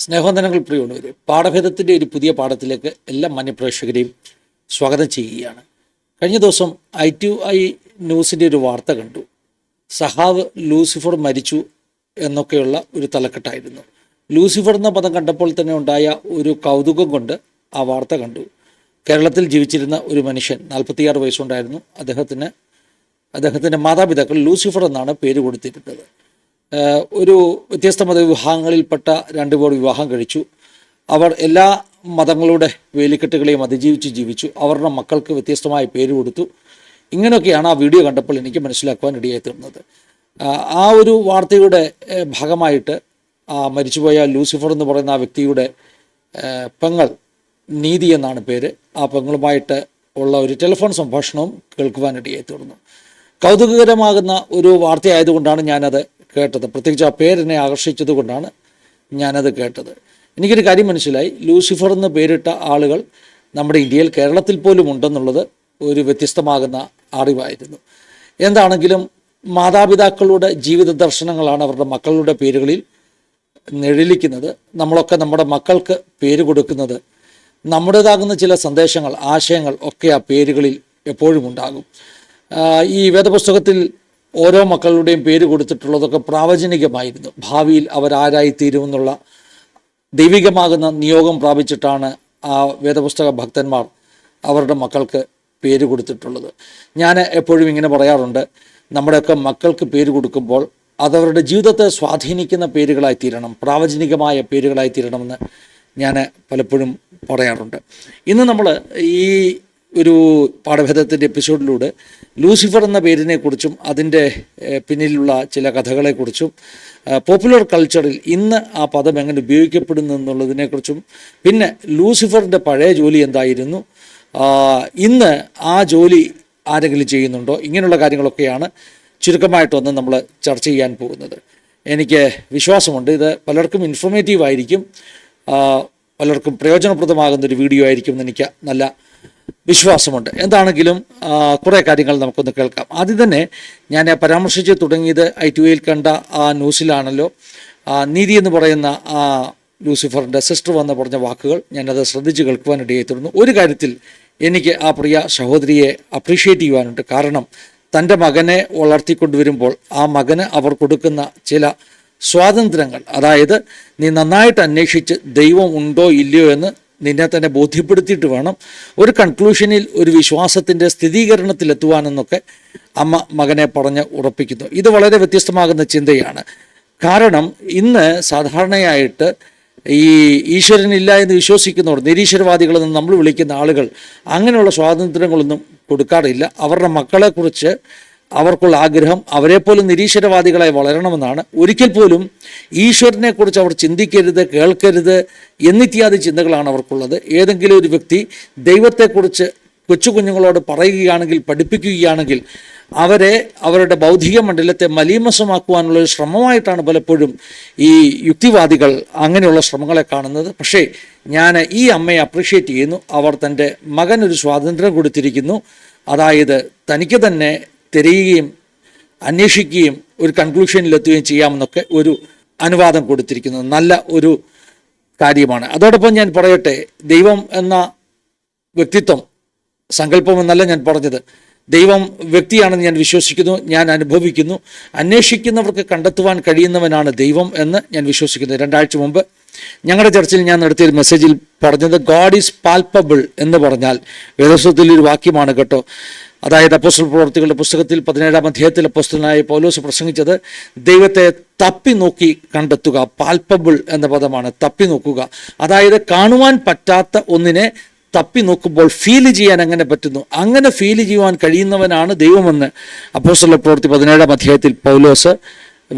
സ്നേഹവന്ദനങ്ങൾ പ്രിയമുള്ളവർ പാഠഭേദത്തിന്റെ ഒരു പുതിയ പാഠത്തിലേക്ക് എല്ലാ മാന്യപ്രേക്ഷകരെയും സ്വാഗതം ചെയ്യുകയാണ്. കഴിഞ്ഞ ദിവസം ഐ ടു ഐ ന്യൂസിന്റെ ഒരു വാർത്ത കണ്ടു. സഹാവ് ലൂസിഫർ മരിച്ചു എന്നൊക്കെയുള്ള ഒരു തലക്കെട്ടായിരുന്നു. ലൂസിഫർ എന്ന പദം കണ്ടപ്പോൾ തന്നെ ഉണ്ടായ ഒരു കൗതുകം കൊണ്ട് ആ വാർത്ത കണ്ടു. കേരളത്തിൽ ജീവിച്ചിരുന്ന ഒരു മനുഷ്യൻ നാൽപ്പത്തിയാറ് വയസ്സുണ്ടായിരുന്നു. അദ്ദേഹത്തിന് അദ്ദേഹത്തിന്റെ മാതാപിതാക്കൾ ലൂസിഫർ എന്നാണ് പേര് കൊടുത്തിരുന്നത്. ഒരു വ്യത്യസ്ത മതവിഭാഗങ്ങളിൽപ്പെട്ട രണ്ടുപേർ വിവാഹം കഴിച്ചു. അവർ എല്ലാ മതങ്ങളുടെ വേലിക്കെട്ടുകളെയും അതിജീവിച്ച് ജീവിച്ചു. അവരുടെ മക്കൾക്ക് വ്യത്യസ്തമായ പേര് കൊടുത്തു. ഇങ്ങനെയൊക്കെയാണ് ആ വീഡിയോ കണ്ടപ്പോൾ എനിക്ക് മനസ്സിലാക്കുവാൻ ഇടയായി തീർന്നത്. ആ ഒരു വാർത്തയുടെ ഭാഗമായിട്ട് ആ മരിച്ചുപോയ ലൂസിഫർ എന്ന് പറയുന്ന ആ വ്യക്തിയുടെ പെങ്ങൾ നീതി എന്നാണ് പേര്. ആ പെങ്ങളുമായിട്ട് ഉള്ള ഒരു ടെലിഫോൺ സംഭാഷണവും കേൾക്കുവാനിടയായി തീർന്നു. കൗതുകകരമാകുന്ന ഒരു വാർത്തയായതുകൊണ്ടാണ് ഞാനത് കേട്ടത്. പ്രത്യേകിച്ച് ആ പേരെന്നെ ആകർഷിച്ചത് കൊണ്ടാണ് ഞാനത് കേട്ടത്. എനിക്കൊരു കാര്യം മനസ്സിലായി. ലൂസിഫർ എന്ന് പേരിട്ട ആളുകൾ നമ്മുടെ ഇന്ത്യയിൽ കേരളത്തിൽ പോലും ഉണ്ടെന്നുള്ളത് ഒരു വ്യത്യസ്തമാകുന്ന അറിവായിരുന്നു. എന്താണെങ്കിലും മാതാപിതാക്കളുടെ ജീവിത ദർശനങ്ങളാണ് അവരുടെ മക്കളുടെ പേരുകളിൽ നിഴലിക്കുന്നത്. നമ്മളൊക്കെ നമ്മുടെ മക്കൾക്ക് പേര് കൊടുക്കുന്നത്. നമ്മുടേതാകുന്ന ചില സന്ദേശങ്ങൾ ആശയങ്ങൾ ഒക്കെ ആ പേരുകളിൽ എപ്പോഴും ഉണ്ടാകും. ഈ വേദപുസ്തകത്തിൽ ഓരോ മക്കളുടെയും പേര് കൊടുത്തിട്ടുള്ളതൊക്കെ പ്രാവചനികമായിരുന്നു. ഭാവിയിൽ അവരാരായിത്തീരുമെന്നുള്ള ദൈവികമാകുന്ന നിയോഗം പ്രാപിച്ചിട്ടാണ് ആ വേദപുസ്തക ഭക്തന്മാർ അവരുടെ മക്കൾക്ക് പേര് കൊടുത്തിട്ടുള്ളത്. ഞാൻ എപ്പോഴും ഇങ്ങനെ പറയാറുണ്ട് നമ്മുടെയൊക്കെ മക്കൾക്ക് പേര് കൊടുക്കുമ്പോൾ അതവരുടെ ജീവിതത്തെ സ്വാധീനിക്കുന്ന പേരുകളായി തീരണം പ്രാവചനികമായ പേരുകളായി തീരണമെന്ന് ഞാൻ പലപ്പോഴും പറയാറുണ്ട്. ഇന്ന് നമ്മൾ ഈ ഒരു പാഠഭേദത്തിന്റെ എപ്പിസോഡിലൂടെ ലൂസിഫർ എന്ന പേരിനെക്കുറിച്ചും അതിന്റെ പിന്നിലുള്ള ചില കഥകളെക്കുറിച്ചും പോപ്പുലർ കൾച്ചറിൽ ഇന്ന് ആ പദം എങ്ങനെ ഉപയോഗിക്കപ്പെടുന്നു എന്നുള്ളതിനെക്കുറിച്ചും പിന്നെ ലൂസിഫറിന്റെ പഴയ ജോലി എന്തായിരുന്നു ഇന്ന് ആ ജോലി ആരെങ്കിലും ചെയ്യുന്നുണ്ടോ ഇങ്ങനെയുള്ള കാര്യങ്ങളൊക്കെയാണ് ചുരുക്കമായിട്ടൊന്ന് നമ്മൾ ചർച്ച ചെയ്യാൻ പോകുന്നത്. എനിക്ക് വിശ്വാസമുണ്ട് ഇത് പലർക്കും ഇൻഫോർമേറ്റീവ് ആയിരിക്കും പലർക്കും പ്രയോജനപ്രദമാകുന്ന ഒരു വീഡിയോ ആയിരിക്കും എന്ന് എനിക്ക് നല്ല വിശ്വാസമുണ്ട്. എന്താണെങ്കിലും കുറേ കാര്യങ്ങൾ നമുക്കൊന്ന് കേൾക്കാം. ആദ്യം തന്നെ ഞാൻ പരാമർശിച്ച് തുടങ്ങിയത് ഐ ടി വിയിൽ കണ്ട ആ ന്യൂസിലാണല്ലോ. നീതി എന്ന് പറയുന്ന ആ ലൂസിഫറിന്റെ സിസ്റ്റർ വന്ന് പറഞ്ഞ വാക്കുകൾ ഞാനത് ശ്രദ്ധിച്ച് കേൾക്കുവാനിടയായി തീർന്നു. ഒരു കാര്യത്തിൽ എനിക്ക് ആ പ്രിയ സഹോദരിയെ അപ്രീഷിയേറ്റ് ചെയ്യുവാനുണ്ട്. കാരണം തന്റെ മകനെ വളർത്തിക്കൊണ്ടുവരുമ്പോൾ ആ മകന് അവർ കൊടുക്കുന്ന ചില സ്വാതന്ത്ര്യങ്ങൾ അതായത് നീ നന്നായിട്ട് അന്വേഷിച്ച് ദൈവം ഉണ്ടോ ഇല്ലയോ എന്ന് നിന്നെ തന്നെ ബോധ്യപ്പെടുത്തിയിട്ട് വേണം ഒരു കൺക്ലൂഷനിൽ ഒരു വിശ്വാസത്തിന്റെ സ്ഥിരീകരണത്തിലെത്തുവാനെന്നൊക്കെ അമ്മ മകനെ പറഞ്ഞ് ഉറപ്പിക്കുന്നു. ഇത് വളരെ വ്യത്യസ്തമാകുന്ന ചിന്തയാണ്. കാരണം ഇന്ന് സാധാരണയായിട്ട് ഈ ഈശ്വരനില്ല എന്ന് വിശ്വസിക്കുന്നവർ നിരീശ്വരവാദികളെന്ന് നമ്മൾ വിളിക്കുന്ന ആളുകൾ അങ്ങനെയുള്ള സ്വാതന്ത്ര്യങ്ങളൊന്നും കൊടുക്കാറില്ല. അവരുടെ മക്കളെക്കുറിച്ച് അവർക്കുള്ള ആഗ്രഹം അവരെപ്പോലും നിരീശ്വരവാദികളായി വളരണമെന്നാണ്. ഒരിക്കൽ പോലും ഈശ്വരനെക്കുറിച്ച് അവർ ചിന്തിക്കരുത് കേൾക്കരുത് എന്നിത്യാദി ചിന്തകളാണ് അവർക്കുള്ളത്. ഏതെങ്കിലും ഒരു വ്യക്തി ദൈവത്തെക്കുറിച്ച് കൊച്ചു കുഞ്ഞുങ്ങളോട് പറയുകയാണെങ്കിൽ പഠിപ്പിക്കുകയാണെങ്കിൽ അവരെ അവരുടെ ബൗദ്ധിക മണ്ഡലത്തെ മലീമസമാക്കുവാനുള്ള ഒരു ശ്രമമായിട്ടാണ് പലപ്പോഴും ഈ യുക്തിവാദികൾ അങ്ങനെയുള്ള ശ്രമങ്ങളെ കാണുന്നത്. പക്ഷേ ഞാൻ ഈ അമ്മയെ അപ്രീഷിയേറ്റ് ചെയ്യുന്നു. അവർ തന്റെ മകനൊരു സ്വാതന്ത്ര്യം കൊടുത്തിരിക്കുന്നു. അതായത് തനിക്ക് തന്നെ തിരയുകയും അന്വേഷിക്കുകയും ഒരു കൺക്ലൂഷനിലെത്തുകയും ചെയ്യാമെന്നൊക്കെ ഒരു അനുവാദം കൊടുത്തിരിക്കുന്നത് നല്ല ഒരു കാര്യമാണ്. അതോടൊപ്പം ഞാൻ പറയട്ടെ ദൈവം എന്ന വ്യക്തിത്വം സങ്കല്പം എന്നല്ല ഞാൻ പറഞ്ഞത്. ദൈവം വ്യക്തിയാണെന്ന് ഞാൻ വിശ്വസിക്കുന്നു ഞാൻ അനുഭവിക്കുന്നു. അന്വേഷിക്കുന്നവർക്ക് കണ്ടെത്തുവാൻ കഴിയുന്നവനാണ് ദൈവം എന്ന് ഞാൻ വിശ്വസിക്കുന്നു. രണ്ടാഴ്ച മുമ്പ് ഞങ്ങളുടെ ചർച്ചയിൽ ഞാൻ നടത്തിയൊരു മെസ്സേജിൽ പറഞ്ഞത് ഗോഡ് ഈസ് പാൽപ്പബിൾ എന്ന് പറഞ്ഞാൽ വേദസ്വത്തിൽ ഒരു വാക്യമാണ് കേട്ടോ. അതായത് അപ്പോസ്റ്റൽ പ്രവർത്തികളുടെ പുസ്തകത്തിൽ പതിനേഴാം അധ്യായത്തിൽ അപ്പോസ്റ്റലായ പൗലോസ് പ്രസംഗിച്ചത് ദൈവത്തെ തപ്പി നോക്കി കണ്ടെത്തുക പാൽപ്പബിൾ എന്ന പദമാണ് തപ്പി നോക്കുക. അതായത് കാണുവാൻ പറ്റാത്ത ഒന്നിനെ തപ്പി നോക്കുമ്പോൾ ഫീൽ ചെയ്യാൻ അങ്ങനെ പറ്റുന്നു. അങ്ങനെ ഫീൽ ചെയ്യുവാൻ കഴിയുന്നവനാണ് ദൈവമെന്ന് അപ്പോസ്റ്റല പ്രവൃത്തി പതിനേഴാം അധ്യായത്തിൽ പൗലോസ്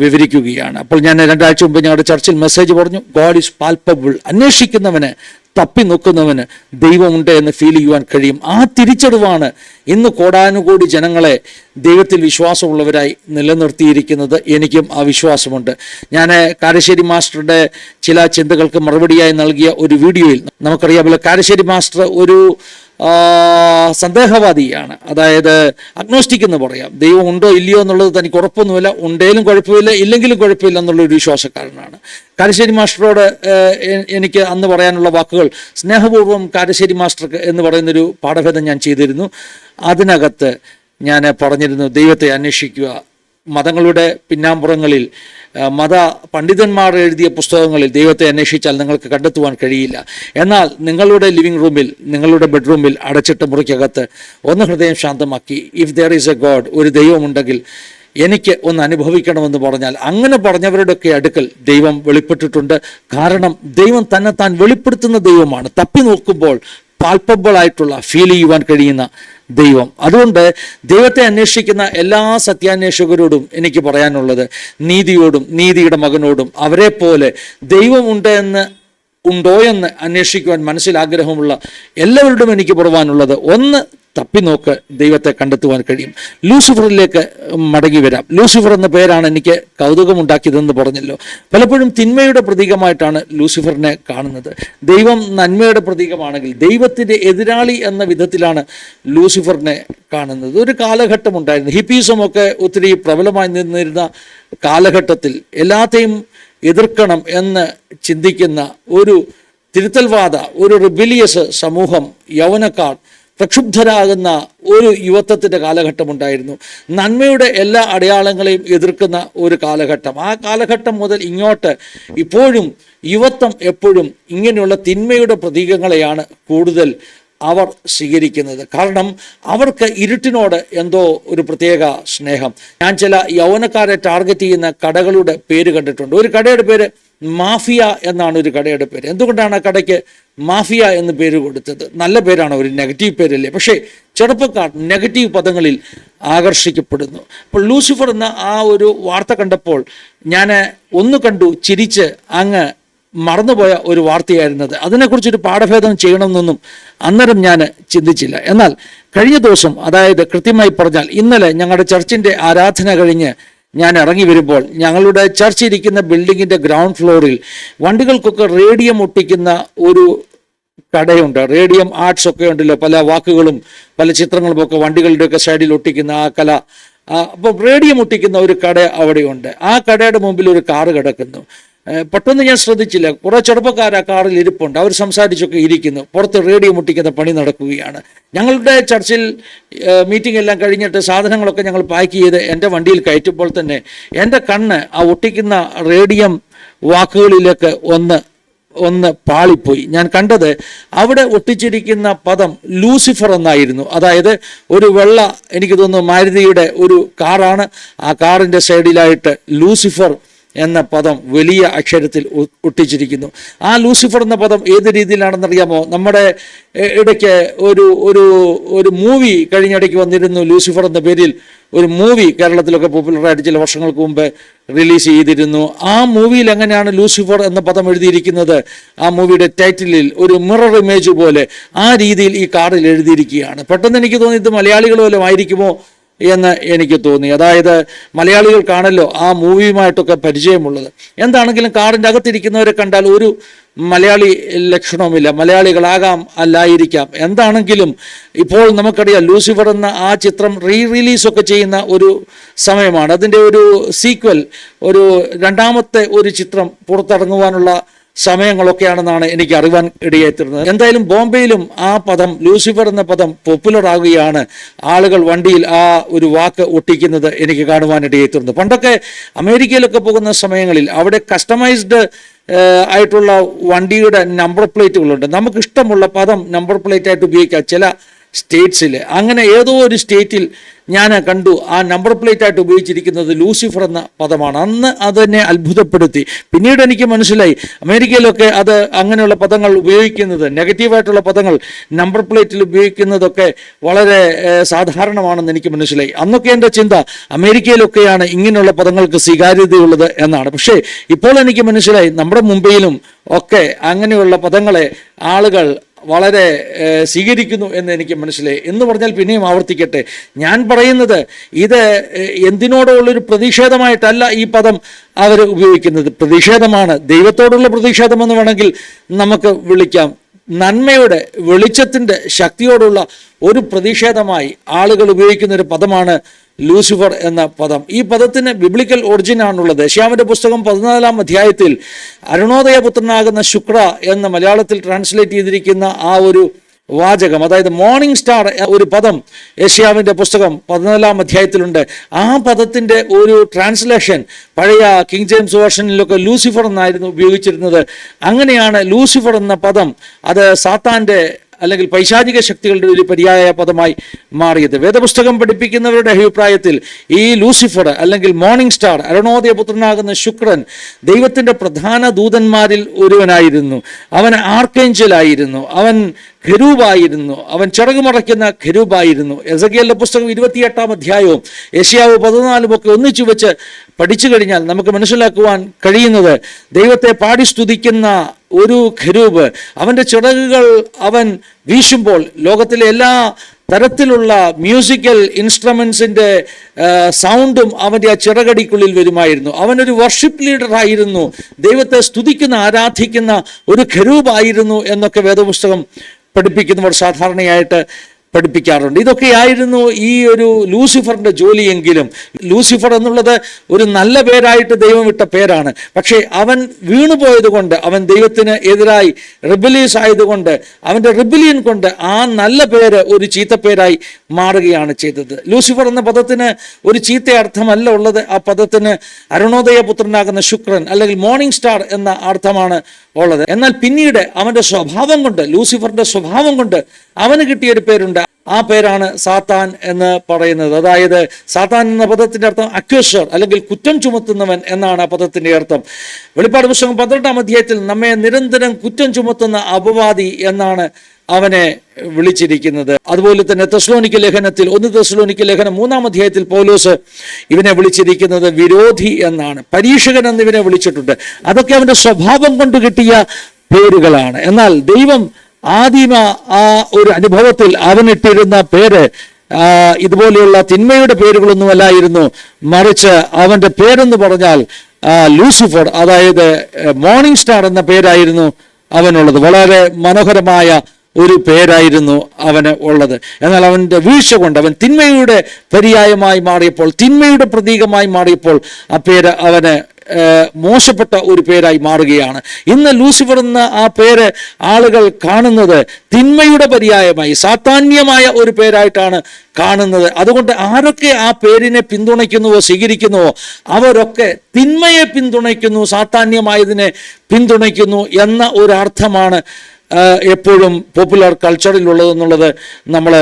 വിവരിക്കുകയാണ്. അപ്പോൾ ഞാൻ രണ്ടാഴ്ച മുമ്പ് ഞങ്ങളുടെ ചർച്ചിൽ മെസ്സേജ് പറഞ്ഞു ഗോഡ് ഈസ് പാൽപ്പബിൾ അന്വേഷിക്കുന്നവന് തപ്പി നോക്കുന്നവന് ദൈവമുണ്ട് എന്ന് ഫീൽ ചെയ്യുവാൻ കഴിയും. ആ തിരിച്ചറിവാണ് ഇന്ന് കോടാനുകോടി ജനങ്ങളെ ദൈവത്തിൽ വിശ്വാസമുള്ളവരായി നിലനിർത്തിയിരിക്കുന്നത് എനിക്കും ആ വിശ്വാസമുണ്ട്. ഞാൻ കാരശ്ശേരി മാസ്റ്ററുടെ ചില ചിന്തകൾക്ക് മറുപടിയായി നൽകിയ ഒരു വീഡിയോയിൽ നമുക്കറിയാമല്ലോ കാരശ്ശേരി മാസ്റ്റർ ഒരു സന്ദേഹവാദിയാണ്. അതായത് അഗ്നോസ്റ്റിക് എന്ന് പറയാം. ദൈവം ഉണ്ടോ ഇല്ലയോ എന്നുള്ളത് തനിക്ക് ഉറപ്പൊന്നുമില്ല. ഉണ്ടേലും കുഴപ്പമില്ല ഇല്ലെങ്കിലും കുഴപ്പമില്ല എന്നുള്ളൊരു വിശ്വാസക്കാരനാണ്. കാരശ്ശേരി മാസ്റ്ററോട് എനിക്ക് അന്ന് പറയാനുള്ള വാക്കുകൾ സ്നേഹപൂർവം കാരശ്ശേരി മാസ്റ്റർക്ക് എന്ന് പറയുന്നൊരു പാഠഭേദം ഞാൻ ചെയ്തിരുന്നു. അതിനകത്ത് ഞാൻ പറഞ്ഞിരുന്നു ദൈവത്തെ അന്വേഷിക്കുക മതങ്ങളുടെ പിന്നാമ്പുറങ്ങളിൽ മത പണ്ഡിതന്മാർ എഴുതിയ പുസ്തകങ്ങളിൽ ദൈവത്തെ അന്വേഷിച്ചാൽ നിങ്ങൾക്ക് കണ്ടെത്തുവാൻ കഴിയില്ല. എന്നാൽ നിങ്ങളുടെ ലിവിംഗ് റൂമിൽ നിങ്ങളുടെ ബെഡ്റൂമിൽ അടച്ചിട്ട മുറിക്കകത്ത് ഒന്ന് ഹൃദയം ശാന്തമാക്കി if there is a God ഒരു ദൈവമുണ്ടെങ്കിൽ എനിക്ക് ഒന്ന് അനുഭവിക്കണമെന്ന് പറഞ്ഞാൽ അങ്ങനെ പറഞ്ഞവരുടെയൊക്കെ അടുക്കൽ ദൈവം വെളിപ്പെട്ടിട്ടുണ്ട്. കാരണം ദൈവം തന്നെ താൻ വെളിപ്പെടുത്തുന്ന ദൈവമാണ്. തപ്പി നോക്കുമ്പോൾ പാൽപ്പബിൾ ആയിട്ടുള്ള ഫീൽ ചെയ്യുവാൻ കഴിയുന്ന ദൈവം. അതുകൊണ്ട് ദൈവത്തെ അന്വേഷിക്കുന്ന എല്ലാ സത്യാന്വേഷകരോടും എനിക്ക് പറയാനുള്ളത് നീതിയോടും നീതിയുടെ മകനോടും അവരെ പോലെ ദൈവമുണ്ട് എന്ന് ഉണ്ടോ എന്ന് അന്വേഷിക്കുവാൻ മനസ്സിലാഗ്രഹമുള്ള എല്ലാവരോടും എനിക്ക് പുറവാനുള്ളത് ഒന്ന് തപ്പി നോക്ക് ദൈവത്തെ കണ്ടെത്തുവാൻ കഴിയും. ലൂസിഫറിലേക്ക് മടങ്ങി വരാം. ലൂസിഫർ എന്ന പേരാണ് എനിക്ക് കൗതുകമുണ്ടാക്കിയതെന്ന് പറഞ്ഞല്ലോ. പലപ്പോഴും തിന്മയുടെ പ്രതീകമായിട്ടാണ് ലൂസിഫറിനെ കാണുന്നത്. ദൈവം നന്മയുടെ പ്രതീകമാണെങ്കിൽ ദൈവത്തിന്റെ എതിരാളി എന്ന വിധത്തിലാണ് ലൂസിഫറിനെ കാണുന്നത്. ഒരു കാലഘട്ടം ഉണ്ടായിരുന്നു. ഹിപ്പീസുമൊക്കെ ഒത്തിരി പ്രബലമായി നിന്നിരുന്ന കാലഘട്ടത്തിൽ എല്ലാത്തെയും എതിർക്കണം എന്ന് ചിന്തിക്കുന്ന ഒരു തിരുത്തൽവാദ ഒരു റിബിലിയസ് സമൂഹം യൗവനക്കാർ പ്രക്ഷുബ്ധരാകുന്ന ഒരു യുവത്വത്തിന്റെ കാലഘട്ടമുണ്ടായിരുന്നു. നന്മയുടെ എല്ലാ അടയാളങ്ങളെയും എതിർക്കുന്ന ഒരു കാലഘട്ടം. ആ കാലഘട്ടം മുതൽ ഇങ്ങോട്ട് ഇപ്പോഴും യുവത്വം എപ്പോഴും ഇങ്ങനെയുള്ള തിന്മയുടെ പ്രതീകങ്ങളെയാണ് കൂടുതൽ അവർ സ്വീകരിക്കുന്നത്. കാരണം അവർക്ക് ഇരുട്ടിനോട് എന്തോ ഒരു പ്രത്യേക സ്നേഹം. ഞാൻ ചില യൗവനക്കാരെ ടാർഗറ്റ് ചെയ്യുന്ന കടകളുടെ പേര് കണ്ടിട്ടുണ്ട്. ഒരു കടയുടെ പേര് മാഫിയ എന്നാണ് ഒരു കടയുടെ പേര്. എന്തുകൊണ്ടാണ് ആ കടയ്ക്ക് മാഫിയ എന്ന് പേര് കൊടുത്തത്? നല്ല പേരാണ് ഒരു നെഗറ്റീവ് പേരല്ലേ? പക്ഷേ ചെറുപ്പക്കാർ നെഗറ്റീവ് പദങ്ങളിൽ ആകർഷിക്കപ്പെടുന്നു. അപ്പോൾ ലൂസിഫർ എന്ന ആ ഒരു വാർത്ത കണ്ടപ്പോൾ ഞാൻ ഒന്ന് കണ്ടു ചിരിച്ച് അങ്ങ് മറന്നുപോയ ഒരു വാർത്തയായിരുന്നത്. അതിനെക്കുറിച്ചൊരു പാഠഭേദം ചെയ്യണമെന്നൊന്നും അന്നേരം ഞാൻ ചിന്തിച്ചില്ല. എന്നാൽ കഴിഞ്ഞ ദിവസം അതായത് കൃത്യമായി പറഞ്ഞാൽ ഇന്നലെ ഞങ്ങളുടെ ചർച്ചിന്റെ ആരാധന കഴിഞ്ഞ് ഞാൻ ഇറങ്ങി വരുമ്പോൾ ഞങ്ങളുടെ ചർച്ച് ഇരിക്കുന്ന ബിൽഡിങ്ങിന്റെ ഗ്രൗണ്ട് ഫ്ലോറിൽ വണ്ടികൾക്കൊക്കെ റേഡിയം ഒട്ടിക്കുന്ന ഒരു കടയുണ്ട്. റേഡിയം ആർട്സ് ഒക്കെ ഉണ്ടല്ലോ. പല വാക്കുകളും പല ചിത്രങ്ങളും ഒക്കെ വണ്ടികളുടെയൊക്കെ സൈഡിൽ ഒട്ടിക്കുന്ന ആ കല. അപ്പം റേഡിയം ഒട്ടിക്കുന്ന ഒരു കട അവിടെയുണ്ട്. ആ കടയുടെ മുമ്പിൽ ഒരു കാറ് കിടക്കുന്നു. പെട്ടെന്ന് ഞാൻ ശ്രദ്ധിച്ചില്ല. കുറേ ചെറുപ്പക്കാർ ആ കാറിൽ ഇരിപ്പുണ്ട്. അവർ സംസാരിച്ചൊക്കെ ഇരിക്കുന്നു. പുറത്ത് റേഡിയോ മുട്ടിക്കുന്ന പണി നടക്കുകയാണ്. ഞങ്ങളുടെ ചർച്ചിൽ മീറ്റിംഗ് എല്ലാം കഴിഞ്ഞിട്ട് സാധനങ്ങളൊക്കെ ഞങ്ങൾ പാക്ക് ചെയ്ത് എന്റെ വണ്ടിയിൽ കയറ്റുമ്പോൾ തന്നെ എന്റെ കണ്ണ് ആ ഒട്ടിക്കുന്ന റേഡിയം വാക്കുകളിലേക്ക് ഒന്ന് ഒന്ന് പാളിപ്പോയി. ഞാൻ കണ്ടത് അവിടെ ഒട്ടിച്ചിരിക്കുന്ന പദം ലൂസിഫർ എന്നായിരുന്നു. അതായത് ഒരു വെള്ള എനിക്ക് തോന്നുന്നു മാരുതിയുടെ ഒരു കാറാണ്. ആ കാറിന്റെ സൈഡിലായിട്ട് ലൂസിഫർ എന്ന പദം വലിയ അക്ഷരത്തിൽ ഒട്ടിച്ചിരിക്കുന്നു. ആ ലൂസിഫർ എന്ന പദം ഏത് രീതിയിലാണെന്നറിയാമോ? നമ്മുടെ ഇടയ്ക്ക് ഒരു ഒരു ഒരു മൂവി കഴിഞ്ഞ കഴിഞ്ഞിടയ്ക്ക് വന്നിരുന്നു ലൂസിഫർ എന്ന പേരിൽ. ഒരു മൂവി കേരളത്തിലൊക്കെ പോപ്പുലറായിട്ട് ചില വർഷങ്ങൾക്ക് മുമ്പ് റിലീസ് ചെയ്തിരുന്നു. ആ മൂവിയിൽ എങ്ങനെയാണ് ലൂസിഫർ എന്ന പദം എഴുതിയിരിക്കുന്നത്? ആ മൂവിയുടെ ടൈറ്റിലിൽ ഒരു മിറർ ഇമേജ് പോലെ ആ രീതിയിൽ ഈ കാർഡിൽ എഴുതിയിരിക്കുകയാണ്. പെട്ടെന്ന് എനിക്ക് തോന്നി ഇത് മലയാളികൾ വല്ലതും ആയിരിക്കുമോ? എന്ന് എനിക്ക് തോന്നി. അതായത് മലയാളികൾക്കാണല്ലോ ആ മൂവിയുമായിട്ടൊക്കെ പരിചയമുള്ളത്. എന്താണെങ്കിലും കാടിന്റെ അകത്തിരിക്കുന്നവരെ കണ്ടാൽ ഒരു മലയാളി ലക്ഷണവുമില്ല. മലയാളികളാകാം അല്ലായിരിക്കാം. എന്താണെങ്കിലും ഇപ്പോൾ നമുക്കറിയാം ലൂസിഫർ എന്ന ആ ചിത്രം റീ റിലീസൊക്കെ ചെയ്യുന്ന ഒരു സമയമാണ്. അതിന്റെ ഒരു സീക്വൽ ഒരു രണ്ടാമത്തെ ഒരു ചിത്രം പുറത്തിറങ്ങുവാനുള്ള സമയങ്ങളൊക്കെയാണെന്നാണ് എനിക്ക് അറിവാൻ ഇടയായിത്തീരുന്നത് എന്തായാലും ബോംബെയിലും ആ പദം ലൂസിഫർ എന്ന പദം പോപ്പുലർ ആകുകയാണ് ആളുകൾ വണ്ടിയിൽ ആ ഒരു വാക്ക് ഒട്ടിക്കുന്നത് എനിക്ക് കാണുവാൻ പണ്ടൊക്കെ അമേരിക്കയിലൊക്കെ പോകുന്ന സമയങ്ങളിൽ അവിടെ കസ്റ്റമൈസ്ഡ് ആയിട്ടുള്ള വണ്ടിയുടെ നമ്പർ പ്ലേറ്റുകളുണ്ട് നമുക്ക് ഇഷ്ടമുള്ള പദം നമ്പർ പ്ലേറ്റ് ആയിട്ട് ഉപയോഗിക്കാം. ചില സ്റ്റേറ്റ്സിൽ അങ്ങനെ ഏതോ ഒരു സ്റ്റേറ്റിൽ ഞാൻ കണ്ടു. ആ നമ്പർ പ്ലേറ്റായിട്ട് ഉപയോഗിച്ചിരിക്കുന്നത് ലൂസിഫർ എന്ന പദമാണ്. അന്ന് അതെന്നെ അത്ഭുതപ്പെടുത്തി. പിന്നീട് എനിക്ക് മനസ്സിലായി. അമേരിക്കയിലൊക്കെ അത് അങ്ങനെയുള്ള പദങ്ങൾ ഉപയോഗിക്കുന്നത് നെഗറ്റീവായിട്ടുള്ള പദങ്ങൾ നമ്പർ പ്ലേറ്റിൽ ഉപയോഗിക്കുന്നതൊക്കെ വളരെ സാധാരണമാണെന്ന് എനിക്ക് മനസ്സിലായി. അന്നൊക്കെ എന്റെ ചിന്ത അമേരിക്കയിലൊക്കെയാണ് ഇങ്ങനെയുള്ള പദങ്ങൾക്ക് സ്വീകാര്യതയുള്ളത് എന്നാണ്. പക്ഷേ ഇപ്പോൾ എനിക്ക് മനസ്സിലായി. നമ്മുടെ മുംബൈയിലും ഒക്കെ അങ്ങനെയുള്ള പദങ്ങളെ ആളുകൾ വളരെ സ്വീകരിക്കുന്നു എന്ന് എനിക്ക് മനസ്സിലായി. എന്ന് പറഞ്ഞാൽ പിന്നെയും ആവർത്തിക്കട്ടെ. ഞാൻ പറയുന്നത് ഇത് എന്തിനോടുള്ളൊരു പ്രതിഷേധമായിട്ടല്ല ഈ പദം അവർ ഉപയോഗിക്കുന്നത്. പ്രതിഷേധമാണ്. ദൈവത്തോടുള്ള പ്രതിഷേധമെന്ന് വേണമെങ്കിൽ നമുക്ക് വിളിക്കാം. നന്മയുടെ വെളിച്ചത്തിന്റെ ശക്തിയോടുള്ള ഒരു പ്രതിഷേധമായി ആളുകൾ ഉപയോഗിക്കുന്ന ഒരു പദമാണ് ലൂസിഫർ എന്ന പദം. ഈ പദത്തിന് ബിബ്ലിക്കൽ ഒറിജിൻ ആണുള്ളത്. ഷ്യാമിന്റെ പുസ്തകം പതിനാലാം അധ്യായത്തിൽ അരുണോദയ പുത്രനാകുന്ന ശുക്ര എന്ന മലയാളത്തിൽ ട്രാൻസ്ലേറ്റ് ചെയ്തിരിക്കുന്ന ആ ഒരു വാചകം അതായത് മോർണിംഗ് സ്റ്റാർ ഒരു പദം ഏഷ്യാവിന്റെ പുസ്തകം പതിനാലാം അധ്യായത്തിലുണ്ട്. ആ പദത്തിന്റെ ഒരു ട്രാൻസ്ലേഷൻ പഴയ കിങ് ജെയിംസ് വേർഷനിലൊക്കെ ലൂസിഫർ എന്നായിരുന്നു ഉപയോഗിച്ചിരുന്നത്. അങ്ങനെയാണ് ലൂസിഫർ എന്ന പദം അത് സാത്താന്റെ അല്ലെങ്കിൽ പൈശാചിക ശക്തികളുടെ ഒരു പര്യായ പദമായി മാറിയത്. വേദപുസ്തകം പഠിപ്പിക്കുന്നവരുടെ അഭിപ്രായത്തിൽ ഈ ലൂസിഫർ അല്ലെങ്കിൽ മോർണിംഗ് സ്റ്റാർ അരുണോദയ പുത്രനാകുന്ന ശുക്രൻ ദൈവത്തിന്റെ പ്രധാന ദൂതന്മാരിൽ ഒരുവനായിരുന്നു. അവൻ ആർക്കേഞ്ചലായിരുന്നു. അവൻ ഖരൂബായിരുന്നു. അവൻ ചിറകുമറയ്ക്കുന്ന ഖരൂബായിരുന്നു. എസഗിയലിന്റെ പുസ്തകം ഇരുപത്തിയെട്ടാം അധ്യായവും ഏഷ്യാവ് പതിനാലും ഒക്കെ ഒന്നിച്ചു വെച്ച് പഠിച്ചു കഴിഞ്ഞാൽ നമുക്ക് മനസ്സിലാക്കുവാൻ കഴിയുന്നത് ദൈവത്തെ പാടി സ്തുതിക്കുന്ന ഒരു ഖരൂബ് അവന്റെ ചിറകുകൾ അവൻ വീശുമ്പോൾ ലോകത്തിലെ എല്ലാ തരത്തിലുള്ള മ്യൂസിക്കൽ ഇൻസ്ട്രുമെൻസിന്റെ സൗണ്ടും അവന്റെ ആ ചിറകടിക്കുള്ളിൽ വരുമായിരുന്നു. അവനൊരു വർഷിപ്പ് ലീഡർ ആയിരുന്നു. ദൈവത്തെ സ്തുതിക്കുന്ന ആരാധിക്കുന്ന ഒരു ഖരൂബായിരുന്നു എന്നൊക്കെ വേദപുസ്തകം പഠിപ്പിക്കുന്നവർ സാധാരണയായിട്ട് പഠിപ്പിക്കാറുണ്ട്. ഇതൊക്കെയായിരുന്നു ഈ ഒരു ലൂസിഫറിന്റെ ജോലിയെങ്കിലും. ലൂസിഫർ എന്നുള്ളത് ഒരു നല്ല പേരായിട്ട് ദൈവം ഇട്ട പേരാണ്. പക്ഷേ അവൻ വീണുപോയത് കൊണ്ട് അവൻ ദൈവത്തിന് എതിരായി റിബലീസ് ആയതുകൊണ്ട് അവന്റെ റിബിലിയൻ കൊണ്ട് ആ നല്ല പേര് ഒരു ചീത്തപ്പേരായി മാറുകയാണ് ചെയ്തത്. ലൂസിഫർ എന്ന പദത്തിന് ഒരു ചീത്ത അർത്ഥമല്ല ഉള്ളത്. ആ പദത്തിന് അരുണോദയ പുത്രനാകുന്ന ശുക്രൻ അല്ലെങ്കിൽ മോർണിംഗ് സ്റ്റാർ എന്ന അർത്ഥമാണ് ഉള്ളത്. എന്നാൽ പിന്നീട് അവന്റെ സ്വഭാവം കൊണ്ട് ലൂസിഫറിന്റെ സ്വഭാവം കൊണ്ട് അവന് കിട്ടിയ ഒരു പേരുണ്ട്. ആ പേരാണ് സാത്താൻ എന്ന് പറയുന്നത്. അതായത് സാത്താൻ എന്ന പദത്തിന്റെ അർത്ഥം അക്വഷർ അല്ലെങ്കിൽ കുറ്റം ചുമത്തുന്നവൻ എന്നാണ് ആ പദത്തിന്റെ അർത്ഥം. വെളിപ്പാട് പുസ്തകം പന്ത്രണ്ടാം അധ്യായത്തിൽ നമ്മെ നിരന്തരം കുറ്റം ചുമത്തുന്ന അപവാദി എന്നാണ് അവനെ വിളിച്ചിരിക്കുന്നത്. അതുപോലെ തന്നെ തെസ്ലോണിക്ക് ലേഖനത്തിൽ ഒന്ന് തെസ്ലോണിക്ക് ലേഖനം മൂന്നാം അധ്യായത്തിൽ പൗലോസ് ഇവനെ വിളിച്ചിരിക്കുന്നത് വിരോധി എന്നാണ്. പരീക്ഷകൻ എന്ന് ഇവനെ വിളിച്ചിട്ടുണ്ട്. അതൊക്കെ അവന്റെ സ്വഭാവം കൊണ്ട് കിട്ടിയ പേരുകളാണ്. എന്നാൽ ദൈവം ആദിമ ആ ഒരു അനുഭവത്തിൽ അവനിട്ടിരുന്ന പേര് ഇതുപോലെയുള്ള തിന്മയുടെ പേരുകളൊന്നുമല്ലായിരുന്നു. മറിച്ച് അവന്റെ പേരെന്ന് പറഞ്ഞാൽ ലൂസിഫർ അതായത് മോർണിംഗ് സ്റ്റാർ എന്ന പേരായിരുന്നു അവനുള്ളത്. വളരെ മനോഹരമായ ഒരു പേരായിരുന്നു അവന് ഉള്ളത്. എന്നാൽ അവന്റെ വീഴ്ച കൊണ്ട് അവൻ തിന്മയുടെ പര്യായമായി മാറിയപ്പോൾ തിന്മയുടെ പ്രതീകമായി മാറിയപ്പോൾ ആ പേര് അവന് മോശപ്പെട്ട ഒരു പേരായി മാറുകയാണ്. ഇന്ന് ലൂസിഫർ എന്ന ആ പേര് ആളുകൾ കാണുന്നത് തിന്മയുടെ പര്യായമായി സാത്താന്യമായ ഒരു പേരായിട്ടാണ് കാണുന്നത്. അതുകൊണ്ട് ആരൊക്കെ ആ പേരിനെ പിന്തുണയ്ക്കുന്നുവോ സ്വീകരിക്കുന്നുവോ അവരൊക്കെ തിന്മയെ പിന്തുണയ്ക്കുന്നു സാത്താന്യമായതിനെ പിന്തുണയ്ക്കുന്നു എന്ന ഒരു അർത്ഥമാണ് എപ്പോഴും പോപ്പുലർ കൾച്ചറിലുള്ളതെന്നുള്ളത് നമ്മൾ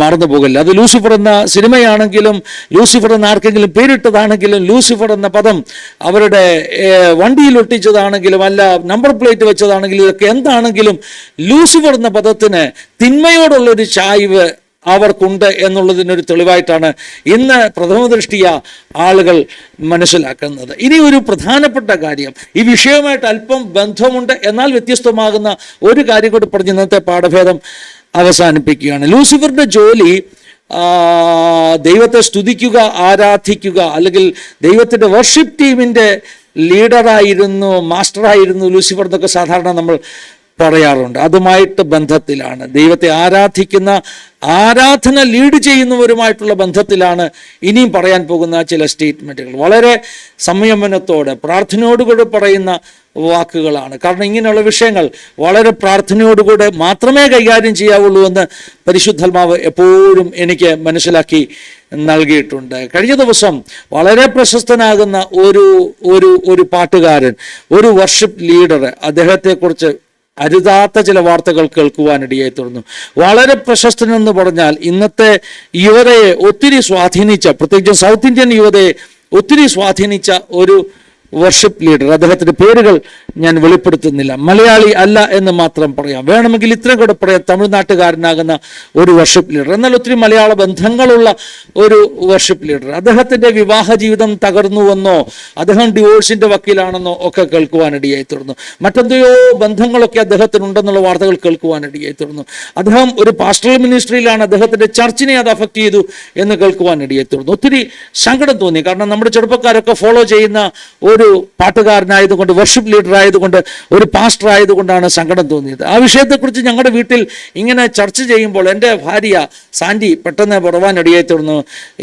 മറന്നു പോകില്ല അത് ലൂസിഫർ എന്ന സിനിമയാണെങ്കിലും ലൂസിഫർ എന്ന ആർക്കെങ്കിലും പേരിട്ടതാണെങ്കിലും ലൂസിഫർ എന്ന പദം അവരുടെ വണ്ടിയിൽ ഒട്ടിച്ചതാണെങ്കിലും അല്ല നമ്പർ പ്ലേറ്റ് വെച്ചതാണെങ്കിലും ഇതൊക്കെ എന്താണെങ്കിലും ലൂസിഫർ എന്ന പദത്തിന് തിന്മയോടുള്ളൊരു ചായ്വ് അവർക്കുണ്ട് എന്നുള്ളതിനൊരു തെളിവായിട്ടാണ് ഇന്ന് പ്രഥമ ദൃഷ്ടിയ ആളുകൾ മനസ്സിലാക്കുന്നത്. ഇനി ഒരു പ്രധാനപ്പെട്ട കാര്യം ഈ വിഷയവുമായിട്ട് അല്പം ബന്ധമുണ്ട് എന്നാൽ വ്യത്യസ്തമാകുന്ന ഒരു കാര്യം കൂടി പറഞ്ഞ് ഇന്നത്തെ പാഠഭേദം അവസാനിപ്പിക്കുകയാണ്. ലൂസിഫറിന്റെ ജോലി ദൈവത്തെ സ്തുതിക്കുക ആരാധിക്കുക അല്ലെങ്കിൽ ദൈവത്തിന്റെ വർഷിപ്പ് ടീമിന്റെ ലീഡറായിരുന്നു മാസ്റ്ററായിരുന്നു ലൂസിഫർ എന്നൊക്കെ സാധാരണ നമ്മൾ പറയാറുണ്ട്. അതുമായിട്ട് ബന്ധത്തിലാണ്. ദൈവത്തെ ആരാധിക്കുന്ന ആരാധന ലീഡ് ചെയ്യുന്നവരുമായിട്ടുള്ള ബന്ധത്തിലാണ് ഇനിയും പറയാൻ പോകുന്ന ചില സ്റ്റേറ്റ്മെന്റുകൾ വളരെ സംയമനത്തോടെ പ്രാർത്ഥനയോടുകൂടെ പറയുന്ന വാക്കുകളാണ്. കാരണം ഇങ്ങനെയുള്ള വിഷയങ്ങൾ വളരെ പ്രാർത്ഥനയോടുകൂടെ മാത്രമേ കൈകാര്യം ചെയ്യാവുള്ളൂ എന്ന് പരിശുദ്ധാത്മാവ് എപ്പോഴും എനിക്ക് മനസ്സിലാക്കി നൽകിയിട്ടുണ്ട്. കഴിഞ്ഞ ദിവസം വളരെ പ്രശസ്തനാകുന്ന ഒരു ഒരു ഒരു പാട്ടുകാരൻ ഒരു വർഷിപ്പ് ലീഡർ അദ്ദേഹത്തെക്കുറിച്ച് അരുതാത്ത ചില വാർത്തകൾ കേൾക്കുവാനിടയായി തുടർന്നു. വളരെ പ്രശസ്തനെന്ന് പറഞ്ഞാൽ ഇന്നത്തെ യുവതയെ ഒത്തിരി സ്വാധീനിച്ച പ്രത്യേകിച്ച് സൗത്ത് ഇന്ത്യൻ യുവതയെ ഒത്തിരി സ്വാധീനിച്ച ഒരു വർഷിപ്പ് ലീഡർ അദ്ദേഹത്തിന്റെ പേരുകൾ ഞാൻ വെളിപ്പെടുത്തുന്നില്ല. മലയാളി അല്ല എന്ന് മാത്രം പറയാം. വേണമെങ്കിൽ ഇത്രയും കൂടെ പറയാം. തമിഴ്നാട്ടുകാരനാകുന്ന ഒരു വർഷിപ്പ് ലീഡർ എന്നാൽ ഒത്തിരി മലയാള ബന്ധങ്ങളുള്ള ഒരു വർഷിപ്പ് ലീഡർ അദ്ദേഹത്തിന്റെ വിവാഹ ജീവിതം തകർന്നുവെന്നോ അദ്ദേഹം ഡിവോഴ്സിന്റെ വക്കീലാണെന്നോ ഒക്കെ കേൾക്കുവാനിടയായി തുടർന്നു. മറ്റെന്തെയോ ബന്ധങ്ങളൊക്കെ അദ്ദേഹത്തിനുണ്ടെന്നുള്ള വാർത്തകൾ കേൾക്കുവാനിടയായി തുടർന്നു. അദ്ദേഹം ഒരു പാസ്റ്ററൽ മിനിസ്ട്രിയിലാണ് അദ്ദേഹത്തിന്റെ ചർച്ചിനെ അത് അഫക്റ്റ് ചെയ്തു എന്ന് കേൾക്കുവാനിടയായി തുടർന്നു. ഒത്തിരി സങ്കടം തോന്നി. കാരണം നമ്മുടെ ചെറുപ്പക്കാരൊക്കെ ഫോളോ ചെയ്യുന്ന ഒരു ഒരു പാട്ടുകാരനായതുകൊണ്ട് വർഷിപ്പ് ലീഡർ ആയതുകൊണ്ട് ഒരു പാസ്റ്റർ ആയതുകൊണ്ടാണ് സങ്കടം തോന്നിയത്. ആ വിഷയത്തെക്കുറിച്ച് ഞങ്ങളുടെ വീട്ടിൽ ഇങ്ങനെ ചർച്ച ചെയ്യുമ്പോൾ എന്റെ ഭാര്യ സാൻഡി പെട്ടെന്ന് പുറവാനടിയായി തുടർന്നു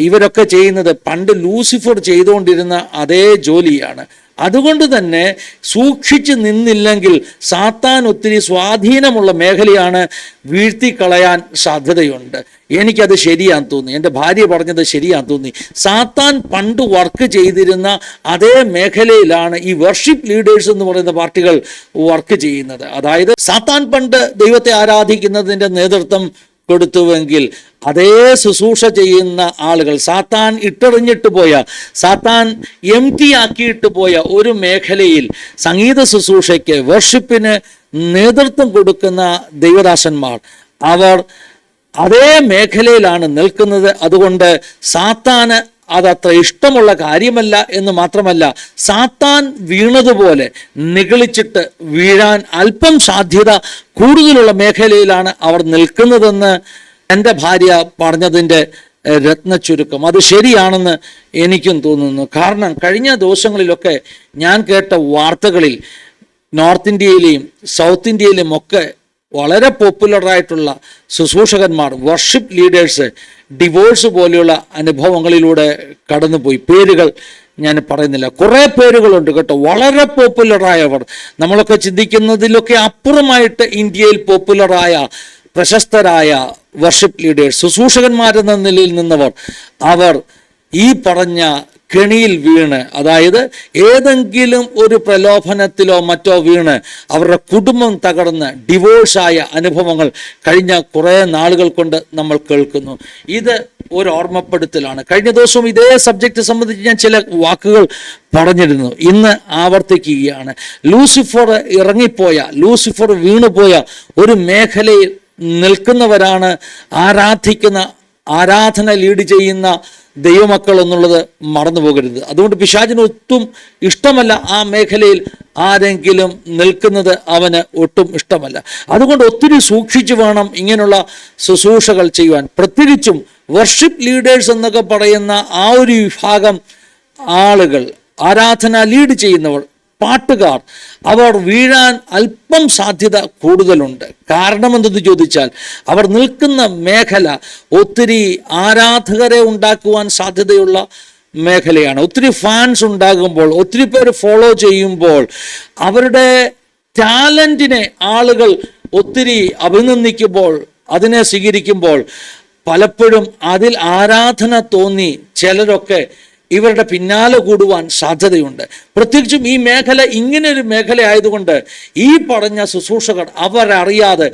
ഇവരൊക്കെ ചെയ്യുന്നത് പണ്ട് ലൂസിഫർ ചെയ്തുകൊണ്ടിരുന്ന അതേ ജോലിയാണ്. അതുകൊണ്ട് തന്നെ സൂക്ഷിച്ച് നിന്നില്ലെങ്കിൽ സാത്താൻ ഒത്തിരി സ്വാധീനമുള്ള മേഖലയാണ് വീഴ്ത്തിക്കളയാൻ സാധ്യതയുണ്ട്. എനിക്കത് ശരിയാന്ന് തോന്നി. എന്റെ ഭാര്യ പറഞ്ഞത് ശരിയാന്ന് തോന്നി. സാത്താൻ പണ്ട് വർക്ക് ചെയ്തിരുന്ന അതേ മേഖലയിലാണ് ഈ വർഷിപ്പ് ലീഡേഴ്സ് എന്ന് പറയുന്ന പാർട്ടികൾ വർക്ക് ചെയ്യുന്നത്. അതായത് സാത്താൻ പണ്ട് ദൈവത്തെ ആരാധിക്കുന്നതിന്റെ നേതൃത്വം കൊടുത്തുവെങ്കിൽ അതേ ശുശ്രൂഷ ചെയ്യുന്ന ആളുകൾ സാത്താൻ ഇട്ടെറിഞ്ഞിട്ട് പോയ സാത്താൻ എം ടി ആക്കിയിട്ട് പോയ ഒരു മേഖലയിൽ സംഗീത ശുശ്രൂഷയ്ക്ക് വർഷിപ്പിന് നേതൃത്വം കൊടുക്കുന്ന ദൈവദാസന്മാർ അവർ അതേ മേഖലയിലാണ് നിൽക്കുന്നത്. അതുകൊണ്ട് സാത്താന് അതത്ര ഇഷ്ടമുള്ള കാര്യമല്ല എന്ന് മാത്രമല്ല സാത്താൻ വീണതുപോലെ നിഗളിച്ചിട്ട് വീഴാൻ അല്പം സാധ്യത കൂടുതലുള്ള മേഖലയിലാണ് അവർ നിൽക്കുന്നതെന്ന് എന്റെ ഭാര്യ പറഞ്ഞതിന്റെ രത്ന ചുരുക്കം അത് ശരിയാണെന്ന് എനിക്കും തോന്നുന്നു. കാരണം കഴിഞ്ഞ ദിവസങ്ങളിലൊക്കെ ഞാൻ കേട്ട വാർത്തകളിൽ നോർത്ത് ഇന്ത്യയിലെയും സൗത്ത് ഇന്ത്യയിലെയും ഒക്കെ വളരെ പോപ്പുലറായിട്ടുള്ള ശുശ്രൂഷകന്മാർ വർഷിപ്പ് ലീഡേഴ്സ് ഡിവോഴ്സ് പോലെയുള്ള അനുഭവങ്ങളിലൂടെ കടന്നുപോയി. പേരുകൾ ഞാൻ പറയുന്നില്ല. കുറേ പേരുകളുണ്ട് കേട്ടോ. വളരെ പോപ്പുലറായവർ നമ്മളൊക്കെ ചിന്തിക്കുന്നതിലൊക്കെ അപ്പുറമായിട്ട് ഇന്ത്യയിൽ പോപ്പുലറായ പ്രശസ്തരായ വർഷിപ്പ് ലീഡേഴ്സ് ശുശ്രൂഷകന്മാരെന്ന നിലയിൽ നിന്നവർ അവർ ഈ പറഞ്ഞ കെണിയിൽ വീണ്. അതായത് ഏതെങ്കിലും ഒരു പ്രലോഭനത്തിലോ മറ്റോ വീണ് അവരുടെ കുടുംബം തകർന്ന് ഡിവോഴ്സായ അനുഭവങ്ങൾ കഴിഞ്ഞ കുറേ നാളുകൾ കൊണ്ട് നമ്മൾ കേൾക്കുന്നു. ഇത് ഒരു ഓർമ്മപ്പെടുത്തലാണ് കഴിഞ്ഞ ദിവസവും ഇതേ സബ്ജക്റ്റ് സംബന്ധിച്ച് ഞാൻ ചില വാക്കുകൾ പറഞ്ഞിരുന്നു. ഇന്ന് ആവർത്തിക്കുകയാണ്. ലൂസിഫർ ഇറങ്ങിപ്പോയ ലൂസിഫർ വീണുപോയ ഒരു മേഖലയിൽ നിൽക്കുന്നവരാണ് ആരാധിക്കുന്ന ആരാധന ലീഡ് ചെയ്യുന്ന ദൈവമക്കൾ എന്നുള്ളത് മറന്നു പോകരുത്. അതുകൊണ്ട് പിശാചിന് ഒട്ടും ഇഷ്ടമല്ല ആ മേഖലയിൽ ആരെങ്കിലും നിൽക്കുന്നത് അവന് ഒട്ടും ഇഷ്ടമല്ല. അതുകൊണ്ട് ഒത്തിരി സൂക്ഷിച്ചു വേണം ഇങ്ങനെയുള്ള ശുശ്രൂഷകൾ ചെയ്യുവാൻ. പ്രത്യേകിച്ചും വർഷിപ്പ് ലീഡേഴ്സ് എന്നൊക്കെ പറയുന്ന ആ ഒരു വിഭാഗം ആളുകൾ ആരാധന ലീഡ് ചെയ്യുന്നവർ പാട്ടുകാർ അവർ വീഴാൻ അല്പം സാധ്യത കൂടുതലുണ്ട്. കാരണം എന്തെന്ന് ചോദിച്ചാൽ അവർ നിൽക്കുന്ന മേഖല ഒത്തിരി ആരാധകരെ ഉണ്ടാക്കുവാൻ സാധ്യതയുള്ള മേഖലയാണ്. ഒത്തിരി ഫാൻസ് ഉണ്ടാകുമ്പോൾ ഒത്തിരി പേര് ഫോളോ ചെയ്യുമ്പോൾ അവരുടെ ടാലന്റിനെ ആളുകൾ ഒത്തിരി അഭിനന്ദിക്കുമ്പോൾ അതിനെ സ്വീകരിക്കുമ്പോൾ പലപ്പോഴും അതിൽ ആരാധന തോന്നി ചിലരൊക്കെ ഇവരുടെ പിന്നാലെ കൂടുവാൻ സാധ്യതയുണ്ട്. പ്രത്യേകിച്ചും ഈ മേഖല ഇങ്ങനെ ഒരു മേഖല ആയതുകൊണ്ട് ഈ പറഞ്ഞ ശുശ്രൂഷകർ അവരറിയാതെ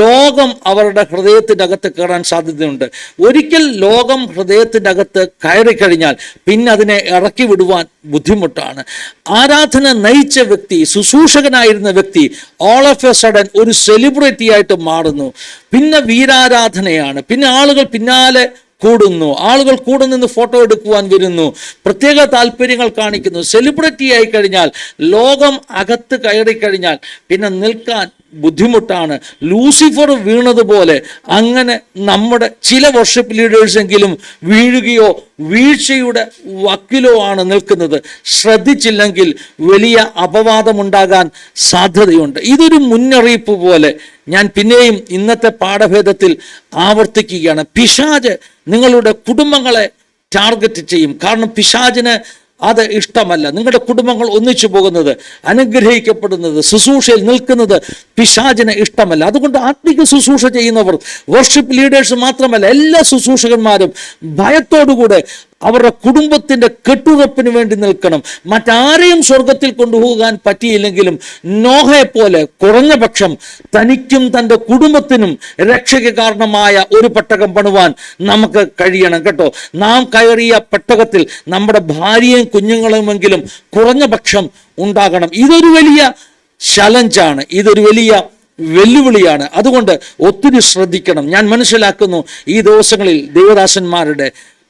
ലോകം അവരുടെ ഹൃദയത്തിന്റെ അകത്ത് കയറാൻ സാധ്യതയുണ്ട്. ഒരിക്കൽ ലോകം ഹൃദയത്തിന്റെ അകത്ത് കയറി കഴിഞ്ഞാൽ പിന്നെ അതിനെ ഇറക്കി വിടുവാൻ ബുദ്ധിമുട്ടാണ്. ആരാധന നയിച്ച വ്യക്തി ശുശ്രൂഷകനായിരുന്ന വ്യക്തി ഓൾ ഓഫ് എ സഡൻ ഒരു സെലിബ്രിറ്റി ആയിട്ട് മാറുന്നു. പിന്നെ വീരാരാധനയാണ്. പിന്നെ ആളുകൾ പിന്നാലെ കൂടുന്നു. ആളുകൾ കൂടെ നിന്ന് ഫോട്ടോ എടുക്കുവാൻ വരുന്നു. പ്രത്യേക താല്പര്യങ്ങൾ കാണിക്കുന്നു. സെലിബ്രിറ്റി ആയി കഴിഞ്ഞാൽ ലോകം അകത്ത് കയറി കഴിഞ്ഞാൽ പിന്നെ നിൽക്കാൻ ബുദ്ധിമുട്ടാണ്. ലൂസിഫർ വീണതുപോലെ അങ്ങനെ നമ്മുടെ ചില വർഷിപ്പ് ലീഡേഴ്സെങ്കിലും വീഴുകയോ വീഴ്ചയുടെ വക്കിലോ ആണ് നിൽക്കുന്നത്. ശ്രദ്ധിച്ചില്ലെങ്കിൽ വലിയ അപവാദമുണ്ടാകാൻ സാധ്യതയുണ്ട്. ഇതൊരു മുന്നറിയിപ്പ് പോലെ ഞാൻ പിന്നെയും ഇന്നത്തെ പാഠഭേദത്തിൽ ആവർത്തിക്കുകയാണ്. പിശാജ് നിങ്ങളുടെ കുടുംബങ്ങളെ ടാർഗറ്റ് ചെയ്യും. കാരണം പിശാചിന് അത് ഇഷ്ടമല്ല. നിങ്ങളുടെ കുടുംബങ്ങൾ ഒന്നിച്ചു പോകുന്നത് അനുഗ്രഹിക്കപ്പെടുന്നത് ശുശ്രൂഷയിൽ നിൽക്കുന്നത് പിശാചിന് ഇഷ്ടമല്ല. അതുകൊണ്ട് ആത്മിക ശുശ്രൂഷ ചെയ്യുന്നവർ വർഷിപ്പ് ലീഡേഴ്സ് മാത്രമല്ല എല്ലാ ശുശ്രൂഷകന്മാരും ഭയത്തോടുകൂടെ അവരുടെ കുടുംബത്തിന്റെ കെട്ടുറപ്പിന് വേണ്ടി നിൽക്കണം. മറ്റാരെയും സ്വർഗത്തിൽ കൊണ്ടുപോകാൻ പറ്റിയില്ലെങ്കിലും നോഹയെപ്പോലെ പോലെ കുറഞ്ഞ പക്ഷം തനിക്കും തന്റെ കുടുംബത്തിനും രക്ഷയ്ക്ക് കാരണമായ ഒരു പെട്ടകം പണുവാൻ നമുക്ക് കഴിയണം കേട്ടോ. നാം കയറിയ പെട്ടകത്തിൽ നമ്മുടെ ഭാര്യയും കുഞ്ഞുങ്ങളുമെങ്കിലും കുറഞ്ഞ പക്ഷം ഉണ്ടാകണം. ഇതൊരു വലിയ ചലഞ്ചാണ് ഇതൊരു വലിയ വെല്ലുവിളിയാണ്. അതുകൊണ്ട് ഒത്തിരി ശ്രദ്ധിക്കണം. ഞാൻ മനസ്സിലാക്കുന്നു ഈ ദിവസങ്ങളിൽ ദേവദാസന്മാരുടെ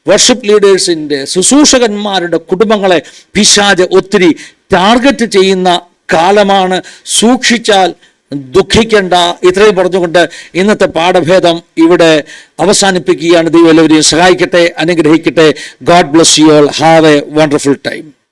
വർഷിപ്പ് ലീഡേഴ്സിന്റെ ശുശ്രൂഷകന്മാരുടെ കുടുംബങ്ങളെ പിശാജ് ഒത്തിരി ടാർഗറ്റ് ചെയ്യുന്ന കാലമാണ്. സൂക്ഷിച്ചാൽ ദുഃഖിക്കേണ്ട. ഇത്രയും പറഞ്ഞുകൊണ്ട് ഇന്നത്തെ പാഠഭേദം ഇവിടെ അവസാനിപ്പിക്കുകയാണ്. ദൈവം എല്ലാവരെയും സഹായിക്കട്ടെ അനുഗ്രഹിക്കട്ടെ. God bless you all have a wonderful time